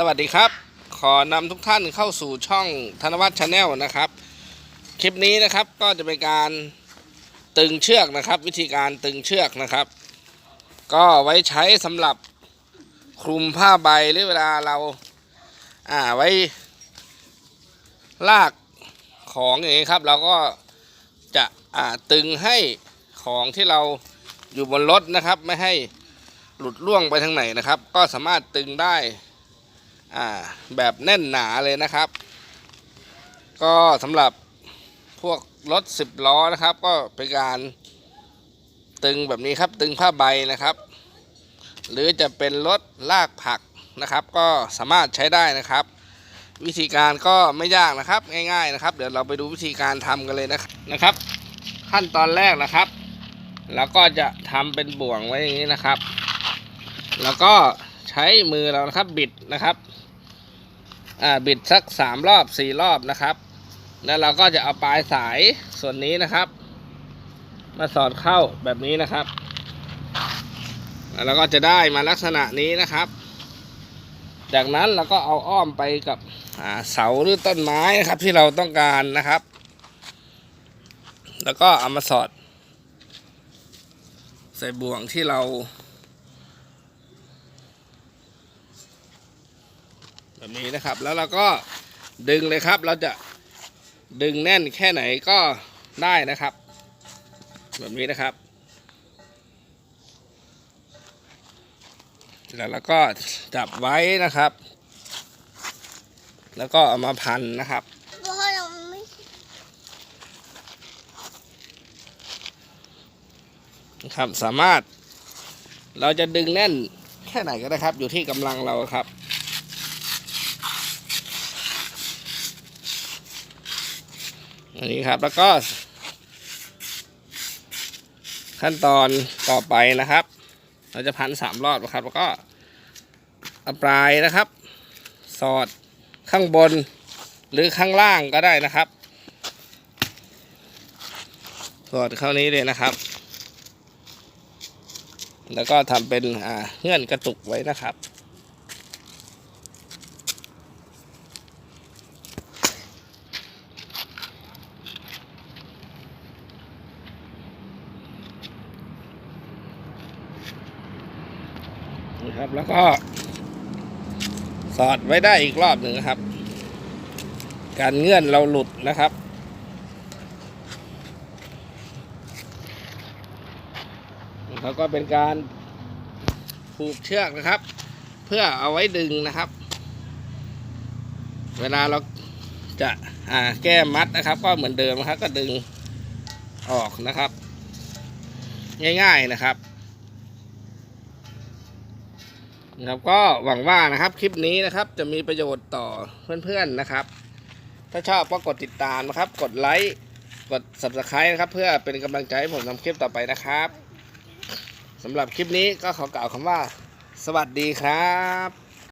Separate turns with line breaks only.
สวัสดีครับ ขอนำทุกท่านเข้าสู่ช่องธนวัฒน์ชาแนลนะครับ คลิปนี้นะครับก็จะเป็นการตึงเชือกนะครับ วิธีการตึงเชือกนะครับ ก็ไว้ใช้สำหรับคลุมผ้าใบหรือเวลาเราอ่าไว้ลากของอย่างนี้ครับ เราก็จะอ่าตึงให้ของที่เราอยู่บนรถนะครับ ไม่ให้หลุดล่วงไปทางไหนนะครับ ก็สามารถตึงได้ อ่าแบบแน่นหนาเลยนะครับ ก็สำหรับพวกรถสิบล้อนะครับ ก็เป็นการตึงแบบนี้ครับตึงผ้าใบนะครับ หรือจะเป็นรถลากผักนะครับ ก็สามารถใช้ได้นะครับ วิธีการก็ไม่ยากนะครับง่ายๆนะครับ เดี๋ยวเราไปดูวิธีการทำกันเลยนะครับนะครับ ขั้นตอนแรกนะครับเราก็จะทำเป็นบ่วงไว้อย่างนี้นะครับ แล้วก็ใช้มือเรานะครับบิดนะครับ บิดสักสามรอบสี่รอบนะครับ แล้วเราก็จะเอาปลายสายส่วนนี้นะครับ มาสอดเข้าแบบนี้นะครับแล้วเราก็จะได้มาลักษณะนี้นะครับ จากนั้นเราก็เอาอ้อมไปกับเสาหรือต้นไม้นะครับที่เราต้องการนะครับ แล้วก็เอามาสอด ใส่บ่วงที่เรา แบบนี้นะครับ แล้วเราก็ดึงเลยครับ เราจะดึงแน่นแค่ไหนก็ได้นะครับ แบบนี้นะครับแล้วเราก็จับไว้นะครับ แล้วก็เอามาพันนะครับครับสามารถเราจะดึงแน่นแค่ไหนก็ได้ครับ อยู่ที่กำลังเราครับ อันนี้ครับแล้วก็ ขั้นตอนต่อไปนะครับ เราจะพันสามรอบนะครับ แล้วก็เอาปลายนะครับ สอดข้างบนหรือข้างล่างก็ได้นะครับ สอดเข้านี้เลยนะครับ แล้วก็ทำเป็นเงื่อนกระตุกไว้นะครับ นะครับ แล้วก็สอดไว้ได้อีกรอบหนึ่งครับ การเงื่อนเราหลุดนะครับ แล้วก็เป็นการผูกเชือกนะครับ เพื่อเอาไว้ดึงนะครับ เวลาเราจะแก้มัดนะครับ ก็เหมือนเดิมนะครับก็ดึงออกนะครับ ง่ายๆนะครับ นะครับก็หวังว่านะครับคลิปนี้นะครับจะมีประโยชน์ต่อเพื่อนๆนะครับ ถ้าชอบก็กดติดตามนะครับ กดไลค์กด subscribe นะครับ เพื่อเป็นกำลังใจให้ผมทำคลิปต่อไปนะครับสำหรับคลิปนี้ก็ขอกล่าวคำว่า สวัสดีครับ